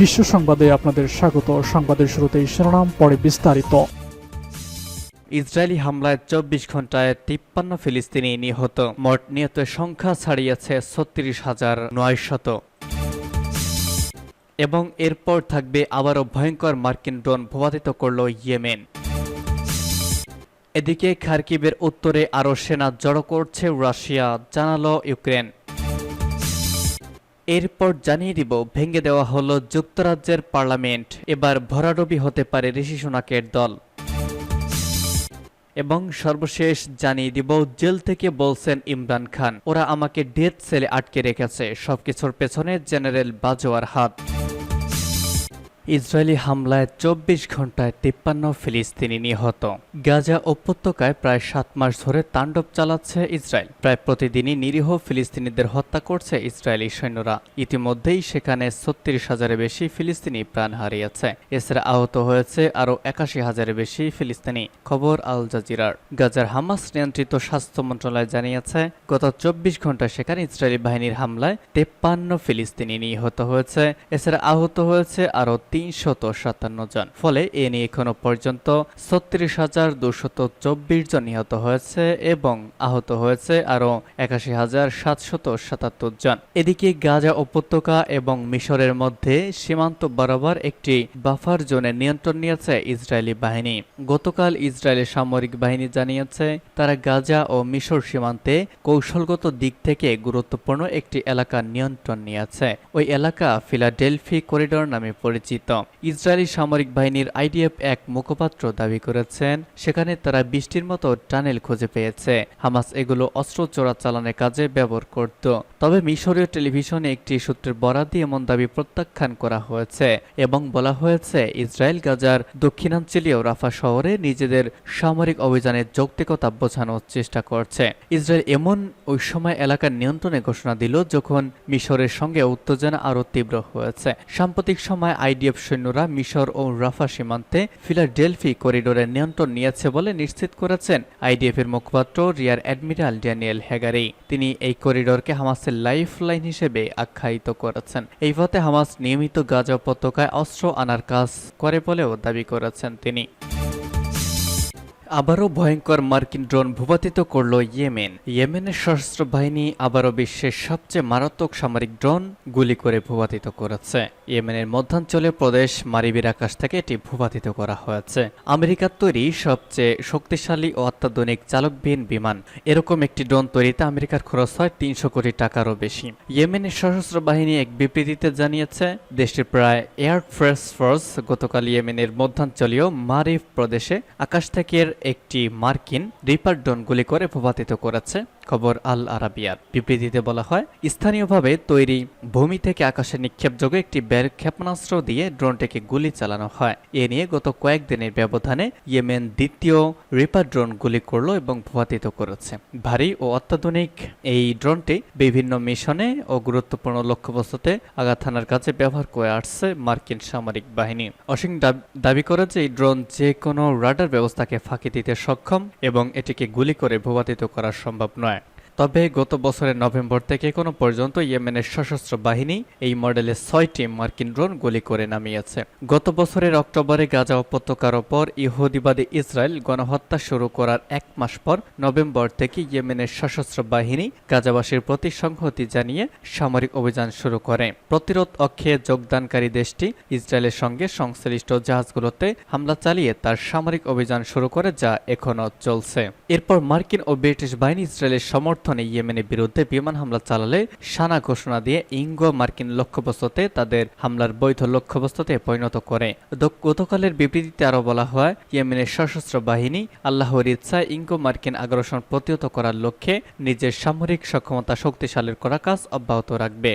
বিশ্ব সংবাদে আপনাদের স্বাগত। সংবাদের শুরুতেই শিরোনাম, পরে বিস্তারিত। ইসরায়েলি হামলায় চব্বিশ ঘন্টায় তিপ্পান্ন ফিলিস্তিনি নিহত। মোট নিহতের সংখ্যা ছাড়িয়েছে ছত্রিশ হাজার নয়শত এবং এরপর থাকবে আবারও ভয়ঙ্কর মার্কিন ড্রোন ভূপাতিত করল ইয়েমেন। এদিকে খার্কিবের উত্তরে আরও সেনা জড়ো করছে রাশিয়া, জানালো ইউক্রেন। এরপর জানিয়ে দিব, ভেঙে দেওয়া হলো যুক্তরাজ্যের পার্লামেন্ট। এবার ভরাডবি হতে পারে ঋষি সোনাকের দল। এবং সর্বশেষ জানিয়ে দিব, জেল থেকে বলছেন ইমরান খান, ওরা আমাকে ডেথ সেলে আটকে রেখেছে, সবকিছুর পেছনে জেনারেল বাজোয়ার হাত। ইসরায়েলি হামলায় চব্বিশ ঘন্টায় তিপ্পান্ন ফিলিস্তিনি নিহত। গাজা উপত্যকায় প্রায় সাত মাস ধরে তাণ্ডব চালাচ্ছে ইসরায়েল। প্রায় প্রতিদিনই নিরীহ ফিলিস্তিনিদের হত্যা করছে ইসরায়েলি সৈন্যরা। ইতিমধ্যেই সেখানে ছত্রিশ হাজারের বেশি ফিলিস্তিনি প্রাণ হারিয়েছে। এছাড়া আহত হয়েছে আরও একাশি হাজারের বেশি ফিলিস্তিনি, খবর আল জাজিরার। গাজার হামাস নিয়ন্ত্রিত স্বাস্থ্য মন্ত্রণালয় জানিয়েছে, গত চব্বিশ ঘন্টায় সেখানে ইসরায়েলি বাহিনীর হামলায় তেপ্পান্ন ফিলিস্তিনি নিহত হয়েছে। এছাড়া আহত হয়েছে আরও তিনশত সাতান্ন জন। ফলে এ নিয়ে এখনও পর্যন্ত ছত্রিশ হাজার দুশত চব্বিশ জন নিহত হয়েছে এবং আহত হয়েছে আরও একাশি হাজার সাতশত সাতাত্তর জন। এদিকে গাজা উপত্যকা এবং মিশরের মধ্যে সীমান্ত বরাবর একটি বাফার জোনে নিয়ন্ত্রণ নিয়েছে ইসরায়েলি বাহিনী। গতকাল ইসরায়েলের সামরিক বাহিনী জানিয়েছে, তারা গাজা ও মিশর সীমান্তে কৌশলগত দিক থেকে গুরুত্বপূর্ণ একটি এলাকা নিয়ন্ত্রণ নিয়েছে। ওই এলাকা ফিলাডেলফি করিডোর নামে পরিচিত। ইসরায়েলি সামরিক বাহিনীর আইডিএফ এক মুখপাত্র দাবি করেছেন, সেখানে তারা বৃষ্টির মতো টানেল খুঁজে পেয়েছে। হামাস এগুলো অস্ত্র চোরাচালানের কাজে ব্যবহার করত। তবে মিশরীয় টেলিভিশনে একটি সূত্রের বরাদ দিয়ে এমন দাবি প্রত্যাখ্যান করা হয়েছে এবং বলা হয়েছে, ইসরায়েল গাজার দক্ষিণাঞ্চলীয় রাফা শহরে নিজেদের সামরিক অভিযানের যৌক্তিকতা বোঝানোর চেষ্টা করছে। ইসরায়েল এমন ওই সময় এলাকার নিয়ন্ত্রণে ঘোষণা দিল যখন মিশরের সঙ্গে উত্তেজনা আরও তীব্র হয়েছে। সাম্প্রতিক সময় আইডিএফ সৈন্যরা মিশর ও রাফা সীমান্তে ফিলাডেলফি করিডোরের নিয়ন্ত্রণ নিয়েছে বলে নিশ্চিত করেছেন আইডিএফ এর মুখপাত্র রিয়ার অ্যাডমিরাল ড্যানিয়েল হ্যাগারি। তিনি এই করিডোরকে হামাসের লাইফ লাইন হিসেবে আখ্যায়িত করেছেন। এই পথে হামাস নিয়মিত গাজা উপত্যকায় অস্ত্র আনার কাজ করে বলেও দাবি করেছেন তিনি। আবারও ভয়ঙ্কর মার্কিন ড্রোন ভূপাতিত করল ইয়েমেন। ইয়েমেনের সশস্ত্র বাহিনী আবারও বিশ্বের সবচেয়ে মারাত্মক সামরিক ড্রোন গুলি করে ভূপাতিত করেছে। ইয়েমেনের মধ্যাঞ্চলীয় প্রদেশ মারিবির আকাশ থেকে এটি ভূপাতিত করা হয়েছে। আমেরিকার তৈরি সবচেয়ে শক্তিশালী ও অত্যাধুনিক চালকবিহীন বিমান। এরকম একটি ড্রোন তৈরিতে আমেরিকার খরচ হয় তিনশো কোটি টাকারও বেশি। ইয়েমেনের সশস্ত্র বাহিনী এক বিবৃতিতে জানিয়েছে, দেশটির প্রায় এয়ার ফোর্স ফোর্স গতকাল ইয়েমেনের মধ্যাঞ্চলীয় মারিফ প্রদেশে আকাশ থেকে একটি মার্কিন রিপার ড্রোন গুলি করে ভূপাতিত করেছে। খবর আল আরাবিয়ার। বিবৃতিতে বলা হয়, স্থানীয়ভাবে তৈরি ভূমি থেকে আকাশে নিক্ষেপযোগ্য একটি ব্যার ক্ষেপণাস্ত্র দিয়ে ড্রোনটিকে গুলি চালানো হয়। এ নিয়ে গত কয়েকদিনের ব্যবধানে ইয়েমেন দ্বিতীয় রিপার ড্রোন গুলি করল এবং ভূপাতিত করেছে। ভারী ও অত্যাধুনিক এই ড্রোনটি বিভিন্ন মিশনে ও গুরুত্বপূর্ণ লক্ষ্যবস্তুতে আঘাত হানার কাজে ব্যবহার করে আসছে মার্কিন সামরিক বাহিনী। অসিং দাবি করে যে এই ড্রোন যে কোনো রাডার ব্যবস্থাকে ফাঁকি দিতে সক্ষম এবং এটিকে গুলি করে ভূপাতিত করা সম্ভব নয়। তবে গত বছরের নভেম্বর থেকে কোনো পর্যন্ত ইয়েমেনের সশস্ত্র বাহিনী এই মডেলের ছয়টি মার্কিন ড্রোন গুলি করে নামিয়েছে। গত বছরের অক্টোবরে গাজা উপত্যকার ওপর ইহুদিবাদী ইসরায়েল গণহত্যা শুরু করার এক মাস পর নভেম্বর থেকে ইয়েমেনের সশস্ত্র বাহিনী গাজাবাসীর প্রতি সংহতি জানিয়ে সামরিক অভিযান শুরু করে। প্রতিরোধ অক্ষে যোগদানকারী দেশটি ইসরায়েলের সঙ্গে সংশ্লিষ্ট জাহাজগুলোতে হামলা চালিয়ে তার সামরিক অভিযান শুরু করে যা এখনও চলছে। এরপর মার্কিন ও ব্রিটিশ বাহিনী ইসরায়েলের সমর্থন সমর্থনে ইয়েমেনের বিরুদ্ধে বিমান হামলা চালালে সানা ঘোষণা দিয়ে ইঙ্গো মার্কিন লক্ষ্যবস্তুতে তাদের হামলার বৈধ লক্ষ্যবস্তুতে পরিণত করে। গতকালের বিবৃতিতে আরও বলা হয়, ইয়েমেনের সশস্ত্র বাহিনী আল্লাহর ইচ্ছায় ইঙ্গো মার্কিন আগ্রাসন প্রতিহত করার লক্ষ্যে নিজের সামরিক সক্ষমতা শক্তিশালীর করা কাজ অব্যাহত রাখবে।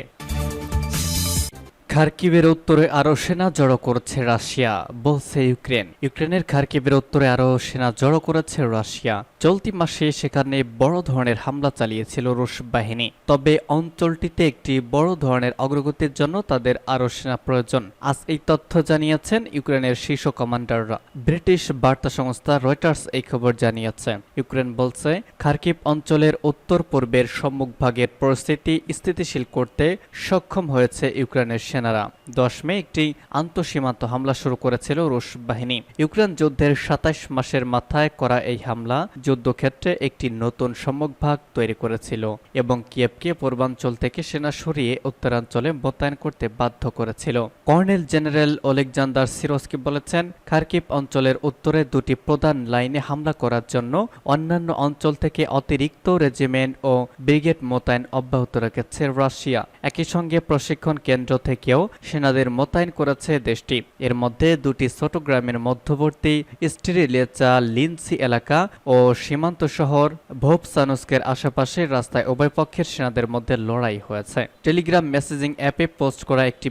খার্কিবের উত্তরে আরও সেনা জড়ো করেছে রাশিয়া, বলছে ইউক্রেন। ইউক্রেনের খার্কিবের উত্তরে আরও সেনা জড়ো করেছে রাশিয়া। চলতি মাসে সেখানে বড় ধরনের হামলা চালিয়েছিল রুশ বাহিনী। তবে অঞ্চলটিতে একটি বড় ধরনের অগ্রগতির জন্য তাদের আরও সেনা প্রয়োজন। আজ এই তথ্য জানিয়েছেন ইউক্রেনের শীর্ষ কমান্ডাররা। ব্রিটিশ বার্তা সংস্থা রয়টার্স এই খবর জানিয়েছে। ইউক্রেন বলছে খার্কিব অঞ্চলের উত্তর পূর্বের সম্মুখভাগের পরিস্থিতি স্থিতিশীল করতে সক্ষম হয়েছে ইউক্রেনের সেনা। সেনারা। দশ মে একটি আন্তঃসীমান্ত হামলা শুরু করেছিল রুশ বাহিনী। ইউক্রেন যুদ্ধের সাতাশ মাসের মাথায় করা এই হামলা যুদ্ধক্ষেত্রে একটি নতুন সম্মুখভাগ তৈরি করেছিল এবং কিয়েভকে পূর্বাঞ্চল থেকে সেনা সরিয়ে উত্তরাঞ্চলে মোতায়েন করতে বাধ্য করেছিল। কর্নেল জেনারেল ওলেকজান্ডার সিরোস্কি বলেছেন, খার্কিভ অঞ্চলের উত্তরে দুটি প্রধান লাইনে হামলা করার জন্য অন্যান্য অঞ্চল থেকে অতিরিক্ত রেজিমেন্ট ও ব্রিগেড মোতায়েন অব্যাহত রেখেছে রাশিয়া। একই সঙ্গে প্রশিক্ষণ কেন্দ্র থেকেও সেনাদের মোতায়েন করেছে দেশটি। এর মধ্যে দুটি ছোট গ্রামের মধ্যবর্তী স্টিরিলেচা লিন্সি এলাকা ও সীমান্ত শহর ভোপসানুস্কের আশেপাশে রাস্তায় উভয় পক্ষের সেনাদের মধ্যে লড়াই হয়েছে। টেলিগ্রাম মেসেজিং অ্যাপে পোস্ট করা একটি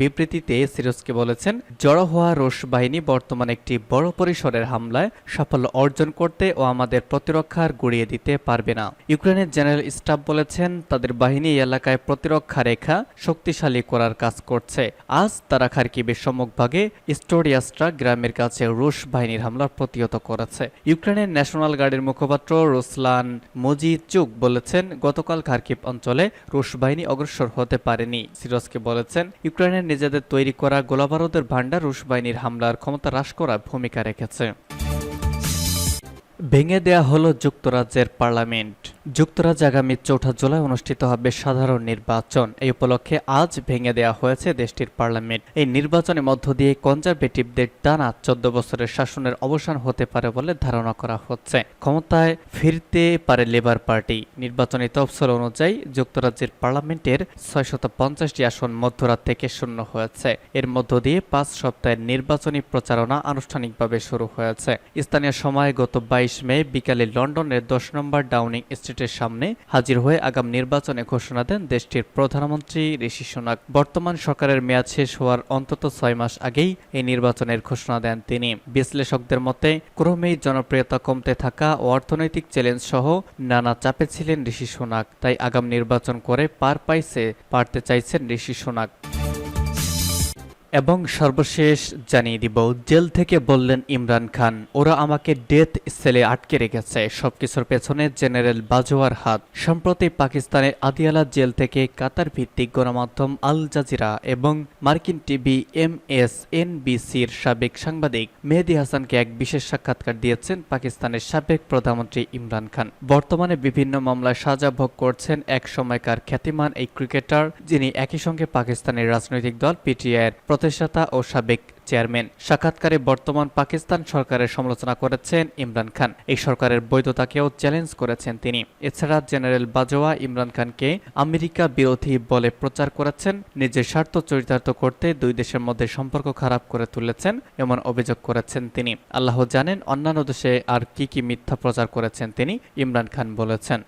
বিবৃতিতে সিরোসকে বলেছেন, জড়ো হওয়া রুশ বাহিনী বর্তমানে একটি বড় পরিসরের হামলায় সাফল্য অর্জন করতে ও আমাদের প্রতিরক্ষার গুড়িয়ে দিতে পারবে না। ইউক্রেনের জেনারেল স্টাফ বলেছেন, তাদের বাহিনী এলাকায় প্রতিরক্ষা রেখা শক্তিশালী করার কাজ করছে। আজ তারা খার্কিবের সম্মুখভাগে স্টোরিয়াস্ট্রা গ্রামের কাছে রুশ বাহিনীর হামলা প্রতিহত করেছে। ইউক্রেনের ন্যাশনাল গার্ডের মুখপাত্র রুসলান মজিচুক বলেছেন, গতকাল খার্কিব অঞ্চলে রুশ বাহিনী অগ্রসর হতে পারেনি। সিরসকে বলেছেন, ইউক্রেনের নিজেদের তৈরি করা গোলাবারুদের ভান্ডার রুশ বাহিনীর হামলার ক্ষমতা হ্রাস করার ভূমিকা রেখেছে। ভেঙে দেয়া হলো যুক্তরাজ্যের পার্লামেন্ট। যুক্তরাজ্যে আগামী চৌঠা জুলাই অনুষ্ঠিত হবে সাধারণ নির্বাচন। এই উপলক্ষে আজ ভেঙে দেয়া হয়েছে দেশটির পার্লামেন্ট। এই নির্বাচনের মধ্য দিয়ে কনজারভেটিভদের টানা চোদ্দ বছরের শাসনের অবসান হতে পারে বলে ধারণা করা হচ্ছে। ক্ষমতায় ফিরতে পারে লেবার পার্টি। নির্বাচনী তফসিল অনুযায়ী যুক্তরাজ্যের পার্লামেন্টের ছয়শত পঞ্চাশটি আসন মধ্যরাত থেকে শূন্য হয়েছে। এর মধ্য দিয়ে পাঁচ সপ্তাহের নির্বাচনী প্রচারণা আনুষ্ঠানিকভাবে শুরু হয়েছে। স্থানীয় সময় গত বাইশ মে বিকালে লন্ডনের দশ নম্বর ডাউনিং স্ট্রিটের সামনে হাজির হয়ে আগাম নির্বাচনে ঘোষণা দেন দেশটির প্রধানমন্ত্রী ঋষি সোনাক। বর্তমান সরকারের মেয়াদ শেষ হওয়ার অন্তত ছয় মাস আগেই এই নির্বাচনের ঘোষণা দেন তিনি। বিশ্লেষকদের মতে, ক্রমেই জনপ্রিয়তা কমতে থাকা ও অর্থনৈতিক চ্যালেঞ্জ সহ নানা চাপে ছিলেন ঋষি সোনাক। তাই আগাম নির্বাচন করে পার পাইছে, পারতে চাইছেন ঋষি সোনাক। এবং সর্বশেষ জানিয়ে দিব, জেল থেকে বললেন ইমরান খান, ওরা আমাকে ডেথ সেলে আটকে রেখেছে। সবকিছুর পেছনে জেনারেল বাজোয়ার হাত। সম্প্রতি পাকিস্তানের আদিয়ালা জেল থেকে কাতার ভিত্তিক গণমাধ্যম আল জাজিরা এবং মার্কিন টিভি এম এস এনবিসির সাবেক সাংবাদিক মেহেদি হাসানকে এক বিশেষ সাক্ষাৎকার দিয়েছেন পাকিস্তানের সাবেক প্রধানমন্ত্রী ইমরান খান। বর্তমানে বিভিন্ন মামলায় সাজা ভোগ করছেন এক সময়কার খ্যাতিমান এই ক্রিকেটার, যিনি একই সঙ্গে পাকিস্তানের রাজনৈতিক দল পিটিআইয়ের প্রতিষ্ঠাতা ও সাবেক চেয়ারম্যান। সাক্ষাৎকারে বর্তমান পাকিস্তান সরকারের সমালোচনা করেছেন ইমরান খান। এই সরকারের বৈধতাকেও চ্যালেঞ্জ করেছেন তিনি। এছাড়া জেনারেল বাজোয়া ইমরান খানকে আমেরিকা বিরোধী বলে প্রচার করেছেন, নিজের স্বার্থ চরিতার্থ করতে দুই দেশের মধ্যে সম্পর্ক খারাপ করে তুলেছেন এমন অভিযোগ করেছেন তিনি। আল্লাহ জানেন অন্যান্য দেশে আর কি কি মিথ্যা প্রচার করেছেন তিনি, ইমরান খান বলেছেন।